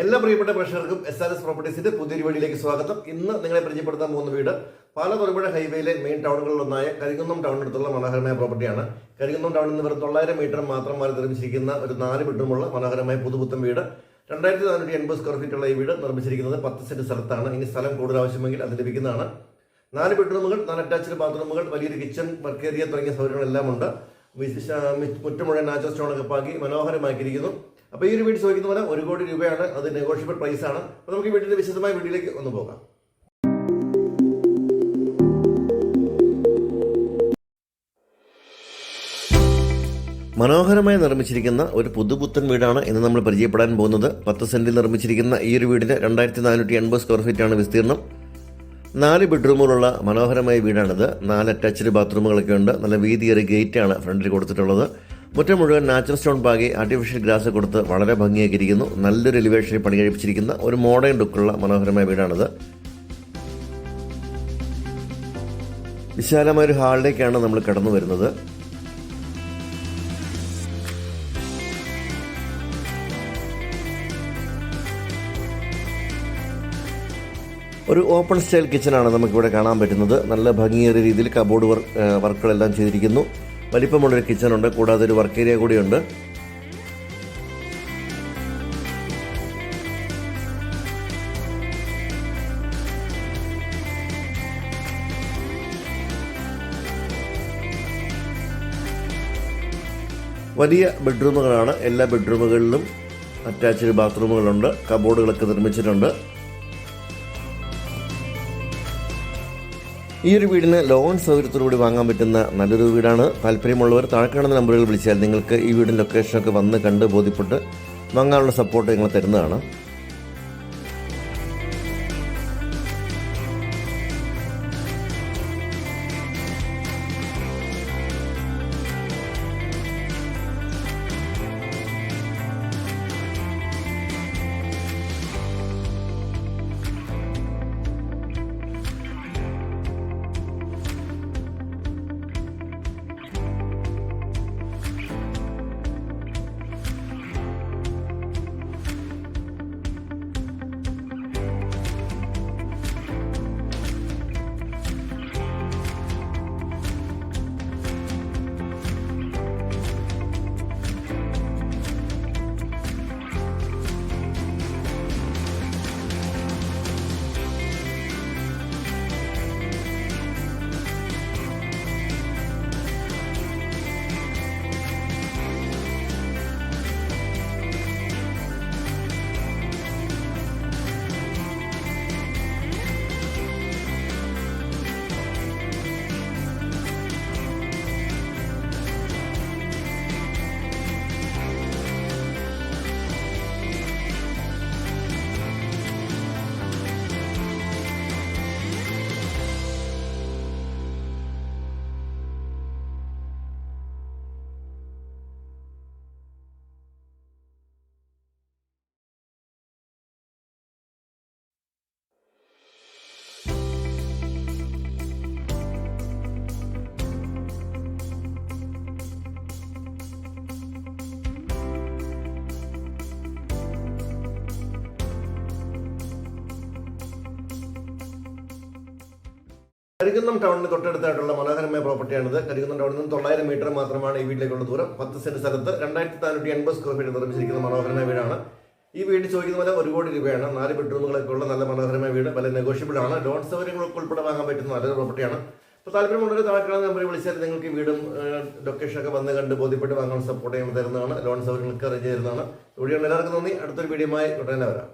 എല്ലാ പ്രിയപ്പെട്ട പ്രേക്ഷകർക്കും എസ് ആർ എസ് പ്രോപ്പർട്ടീസിന്റെ പുതിയൊരു വീഡിയോയിലേക്ക് സ്വാഗതം. ഇന്ന് നിങ്ങളെ പരിചയപ്പെടുത്താൻ പോകുന്ന വീട് പാല തൊടുപുഴ ഹൈവേയിലെ മെയിൻ ടൗണുകളിലൊന്നായ കരികുന്നം ടൗണിനടുത്തുള്ള മനോഹരമായ പ്രോപ്പർട്ടിയാണ് കരികുന്നം ടൗണിൽ നിന്ന് വെറും തൊള്ളായിരം മീറ്റർ മാത്രം മാറി നിർമ്മിച്ചിരിക്കുന്ന ഒരു നാല് ബെഡ്റൂമുള്ള മനോഹരമായ പുതുപുത്തൻ വീട്. രണ്ടായിരത്തി നാനൂറ്റി എൺപത് സ്ക്വയർ ഫീറ്റ് ഉള്ള ഈ വീട് നിർമ്മിച്ചിരിക്കുന്നത് പത്ത് സെന്റ് സ്ഥലത്താണ്. ഇനി സ്ഥലം കൂടുതൽ ആവശ്യമെങ്കിൽ അത് ലഭിക്കുന്നതാണ്. നാല് ബെഡ്റൂമുകൾ നാല് അറ്റാച്ച്ഡ് ബാത്റൂമുകൾ വലിയൊരു കിച്ചൺ വർക്ക് ഏരിയ തുടങ്ങിയ സൗകര്യങ്ങളെല്ലാം ഉണ്ട്. മുറ്റം മുഴുവൻ നാച്ചുറൽ സ്റ്റോണൊക്കെ പാക്കി മനോഹരമാക്കിയിരിക്കുന്നു. അപ്പോൾ ഈ ഒരു വീട് ചോദിക്കുന്ന പോലെ ഒരു കോടി രൂപയാണ് അത് നെഗോഷ്യബിൾ ആണ്. അപ്പോൾ നമുക്ക് ഈ വീടിന്റെ വിശദമായ വീട്ടിലേക്ക് ഒന്ന് പോകാം. മനോഹരമായി നിർമ്മിച്ചിരിക്കുന്ന ഒരു പുതുപുത്തൻ വീടാണ് ഇന്ന് നമ്മൾ പരിചയപ്പെടാൻ പോകുന്നത്. പത്ത് സെന്റിൽ നിർമ്മിച്ചിരിക്കുന്ന ഈ ഒരു വീടിന് രണ്ടായിരത്തി നാനൂറ്റി എൺപത് സ്ക്വയർ ഫീറ്റ് ആണ് വിസ്തീർണം. നാല് ബെഡ്റൂമുകളുള്ള മനോഹരമായ വീടാണിത്. നാല് അറ്റാച്ച്ഡ് ബാത്റൂമുകളൊക്കെ ഉണ്ട്. നല്ല വീതിയേറിയ ഗേറ്റാണ് ഫ്രണ്ടിൽ കൊടുത്തിട്ടുള്ളത്. മുറ്റം മുഴുവൻ നാച്ചുറൽ സ്റ്റോൺ പാകി ആർട്ടിഫിഷ്യൽ ഗ്രാസ് കൊടുത്ത് വളരെ ഭംഗിയാക്കിയിരിക്കുന്നു. നല്ലൊരു എലിവേഷനിൽ പണി കഴിപ്പിച്ചിരിക്കുന്ന ഒരു മോഡേൺ ലുക്കുള്ള മനോഹരമായ വീടാണിത്. വിശാലമായ ഒരു ഹാളിലേക്കാണ് നമ്മൾ കടന്നു വരുന്നത്. ഒരു ഓപ്പൺ സ്റ്റൈൽ കിച്ചണാണ് നമുക്കിവിടെ കാണാൻ പറ്റുന്നത്. നല്ല ഭംഗിയേറിയ രീതിയിൽ കബോർഡ് വർക്ക് വർക്കുകളെല്ലാം ചെയ്തിരിക്കുന്നു. വലിപ്പമുള്ളൊരു കിച്ചണുണ്ട് കൂടാതെ ഒരു വർക്ക് ഏരിയ കൂടിയുണ്ട്. വലിയ ബെഡ്റൂമുകളാണ് എല്ലാ ബെഡ്റൂമുകളിലും അറ്റാച്ച്ഡ് ബാത്റൂമുകളുണ്ട് കബോർഡുകളൊക്കെ നിർമ്മിച്ചിട്ടുണ്ട്. ഈ ഒരു വീടിന് ലോൺ സൗകര്യത്തോടുകൂടി വാങ്ങാൻ പറ്റുന്ന നല്ലൊരു വീടാണ്. താല്പര്യമുള്ളവർ താഴെ കാണുന്ന നമ്പറുകൾ വിളിച്ചാൽ നിങ്ങൾക്ക് ഈ വീടിന്റെ ലൊക്കേഷനൊക്കെ വന്ന് കണ്ട് ബോധ്യപ്പെട്ട് വാങ്ങാനുള്ള സപ്പോർട്ട് നിങ്ങൾ തരുന്നതാണ്. കരികുന്നം ടൗണിന് തൊട്ടടുത്തായിട്ടുള്ള മനോഹരമായ പ്രോപ്പർട്ടിയാണിത്. കരികുന്നം ടൗണിൽ നിന്ന് തൊള്ളായിരം മീറ്റർ മാത്രമാണ് ഈ വീട്ടിലേക്കുള്ള ദൂരം. പത്ത് സെന്റ് സ്ഥലത്ത് രണ്ടായിരത്തി നാനൂറ്റി എൺപത് സ്ക്വയർ ഫീറ്റ് നിർമ്മിച്ചിരിക്കുന്ന മനോഹരമായ വീടാണ്. ഈ വീട് ചോദിക്കുന്ന പോലെ ഒരു കോടി രൂപയാണ്. നാല് ബെഡ്റൂമുകളൊക്കെ ഉള്ള നല്ല മനോഹരമായ വീട്. വളരെ നെഗോഷ്യബിൾ ആണ്. ലോൺ സൗകര്യങ്ങളൊക്കെ ഉൾപ്പെടെ വാങ്ങാൻ പറ്റുന്ന നല്ലൊരു പ്രോപ്പർട്ടിയാണ്. അപ്പോൾ താല്പര്യമുള്ളൊരു താഴെക്കാണ് നമ്പറിൽ വിളിച്ചാൽ നിങ്ങൾക്ക് ഈ വീടും ലൊക്കേഷനൊക്കെ വന്ന് കണ്ട് ബോധ്യപ്പെട്ട് വാങ്ങാൻ സപ്പോർട്ട് ചെയ്യാൻ തരുന്നതാണ്. ലോൺ സൗകര്യങ്ങളൊക്കെ അറേഞ്ച് ചെയ്യുന്നതാണ് വീഡിയോ എല്ലാവർക്കും നന്ദി. അടുത്തൊരു വീഡിയോമായി ഉടനെ വരാം.